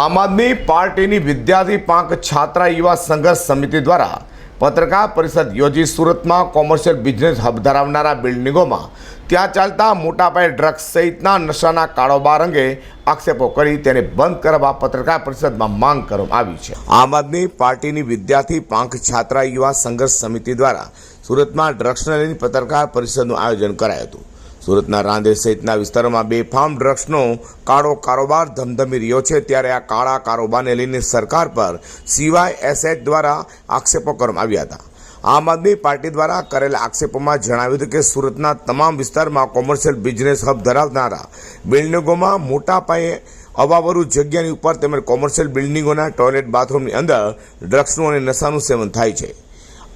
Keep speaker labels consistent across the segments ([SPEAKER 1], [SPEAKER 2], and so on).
[SPEAKER 1] આમ આદમી પાર્ટીની વિદ્યાર્થી પાંખ છાત્રા યુવા સંઘર્ષ સમિતિ દ્વારા પત્રકાર પરિષદ યોજી સુરતમાં કોમર્શિયલ બિઝનેસ હબ ધરાવનારા બિલ્ડિંગોમાં ત્યાં ચાલતા મોટાપાયે ડ્રગ્સ સહિતના નશાના કારોબાર અંગે આક્ષેપો કરી તેને બંધ કરવા પત્રકાર પરિષદમાં માંગ કરવામાં આવી છે. આમ આદમી પાર્ટીની વિદ્યાર્થી પાંખ છાત્રા યુવા સંઘર્ષ સમિતિ દ્વારા સુરતમાં ડ્રગ્સને લઈને પત્રકાર પરિષદનું આયોજન કરાયું હતું. સુરતના રાંદેર સહિતના વિસ્તારોમાં બેફામ ડ્રગ્સનો કાળો કારોબાર ધમધમી રહ્યો છે. ત્યારે આ કાળા કારોબારને લઈને સરકાર પર સીવાયએસએચ દ્વારા આક્ષેપો કરવામાં આવ્યા હતા. આમ આદમી પાર્ટી દ્વારા કરેલા આક્ષેપોમાં જણાવ્યું હતું કે સુરતના તમામ વિસ્તારમાં કોમર્શિયલ બિઝનેસ હબ ધરાવનારા બિલ્ડિંગોમાં મોટા પાયે અવાવરુ જગ્યાની ઉપર તેમજ કોમર્શિયલ બિલ્ડિંગોના ટોયલેટ બાથરૂમની અંદર ડ્રગ્સનું અને નશાનું સેવન થાય છે.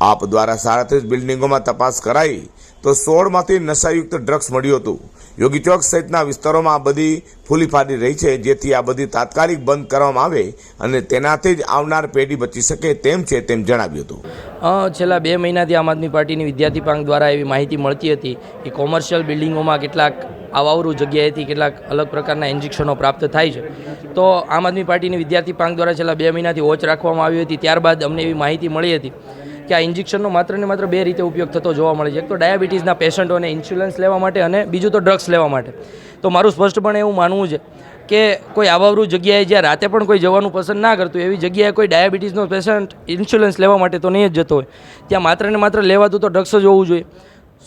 [SPEAKER 1] આપ દ્વારા સાડત્રીસ બિલ્ડિંગોમાં તપાસ કરાઈ તો સોળમાંથી નશાયુક્ત ડ્રગ્સ મળ્યું હતું. યોગી ચોક સહિતના વિસ્તારોમાં આ બધી ફૂલી ફાડી રહી છે, જેથી આ બધી તાત્કાલિક બંધ કરવામાં આવે અને તેનાથી જ આવનાર પેઢી બચી શકે તેમ છે તેમ જણાવ્યું હતું.
[SPEAKER 2] છેલ્લા બે મહિનાથી આમ આદમી પાર્ટીની વિદ્યાર્થી પાંખ દ્વારા એવી માહિતી મળતી હતી કે કોમર્શિયલ બિલ્ડિંગોમાં કેટલાક આવાવરું જગ્યાએથી કેટલાક અલગ પ્રકારના ઇન્જેક્શનો પ્રાપ્ત થાય છે. તો આમ આદમી પાર્ટીની વિદ્યાર્થી પાંખ દ્વારા છેલ્લા બે મહિનાથી વોચ રાખવામાં આવી હતી, ત્યારબાદ અમને એવી માહિતી મળી હતી. કે આ ઇન્જેક્શનનો માત્ર ને માત્ર બે રીતે ઉપયોગ થતો જોવા મળે છે. એક તો ડાયાબિટીસના પેશન્ટોને ઇન્સ્યુલન્સ લેવા માટે અને બીજું તો ડ્રગ્સ લેવા માટે. તો મારું સ્પષ્ટપણે એવું માનવું છે કે કોઈ આવાવરૂ જગ્યાએ જ્યાં રાતે પણ કોઈ જવાનું પસંદ ના કરતું એવી જગ્યાએ કોઈ ડાયાબિટીસનો પેશન્ટ ઇન્સ્યુલન્સ લેવા માટે તો નહીં જ જતો હોય. ત્યાં માત્ર ને માત્ર લેવાતું તો ડ્રગ્સ જ હોવું જોઈએ.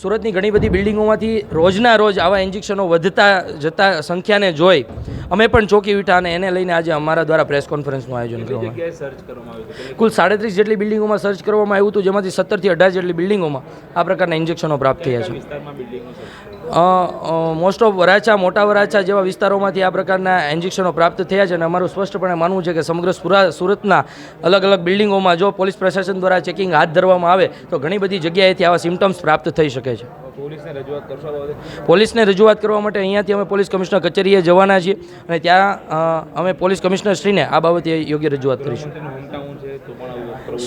[SPEAKER 2] સુરતની ઘણી બધી બિલ્ડિંગોમાંથી રોજના રોજ આવા ઇન્જેક્શનો વધતા જતા સંખ્યાને જોઈ અમે પણ ચોકી ઉઠ્યા અને એને લઈને આજે અમારા દ્વારા પ્રેસ કોન્ફરન્સનું આયોજન કરવામાં કુલ સાડત્રીસ જેટલી બિલ્ડિંગોમાં સર્ચ કરવામાં આવ્યું હતું જેમાંથી સત્તરથી અઢાર જેટલી બિલ્ડિંગોમાં આ પ્રકારના ઇન્જેક્શનો પ્રાપ્ત થયા છે. મોસ્ટ ઓફ વરાછા મોટા વરાછા જેવા વિસ્તારોમાંથી આ પ્રકારના ઇન્જેક્શનો પ્રાપ્ત થયા છે અને અમારું સ્પષ્ટપણે માનવું છે કે સમગ્ર સુરા સુરતના અલગ અલગ બિલ્ડિંગોમાં જો પોલીસ પ્રશાસન દ્વારા ચેકિંગ હાથ ધરવામાં આવે તો ઘણી બધી જગ્યાએથી આવા સિમ્ટમ્સ પ્રાપ્ત થઈ શકે છે. પોલીસને રજૂઆત કરવા માટે અહીંયાથી અમે પોલીસ કમિશનર કચેરીએ જવાના છીએ અને ત્યાં અમે પોલીસ કમિશનરશ્રીને આ બાબતે યોગ્ય રજૂઆત કરીશું.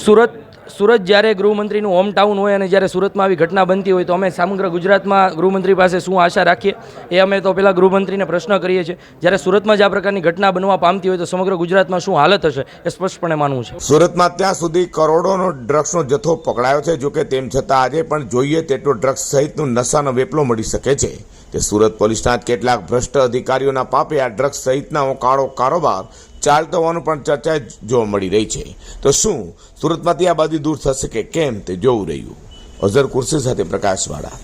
[SPEAKER 2] સુરત સુરત જ્યારે ગૃહમંત્રીનું હોમ ટાઉન હોય અને જ્યારે સુરતમાં આવી ઘટના બનતી હોય તો અમે સમગ્ર ગુજરાતમાં ગૃહમંત્રી પાસે શું આશા રાખીએ એ અમે તો પહેલાં ગૃહમંત્રીને પ્રશ્ન કરીએ છીએ. જ્યારે સુરતમાં જ આ પ્રકારની ઘટના બનવા પામતી હોય તો સમગ્ર ગુજરાતમાં શું હાલત હશે એ સ્પષ્ટપણે માનવું છે.
[SPEAKER 1] સુરતમાં ત્યાં સુધી કરોડોનો ડ્રગ્સનો જથ્થો પકડાયો છે. જોકે તેમ છતાં આજે પણ જોઈએ તેટલો ડ્રગ્સ સહિતનું નશાનો વેપલો મળી શકે છે. તે સુરત પોલીસના કેટલાક ભ્રષ્ટ અધિકારીઓના પાપે આ ડ્રગ્સ સહિતના કાળો કારોબાર ચાલતો હોવાનું પણ ચર્ચા જોવા મળી રહી છે. તો શું સુરતમાંથી આ બાજુ દૂર થશે કે કેમ તે જોવું રહ્યું? અઝર કુર્સી સાથે પ્રકાશવાળા.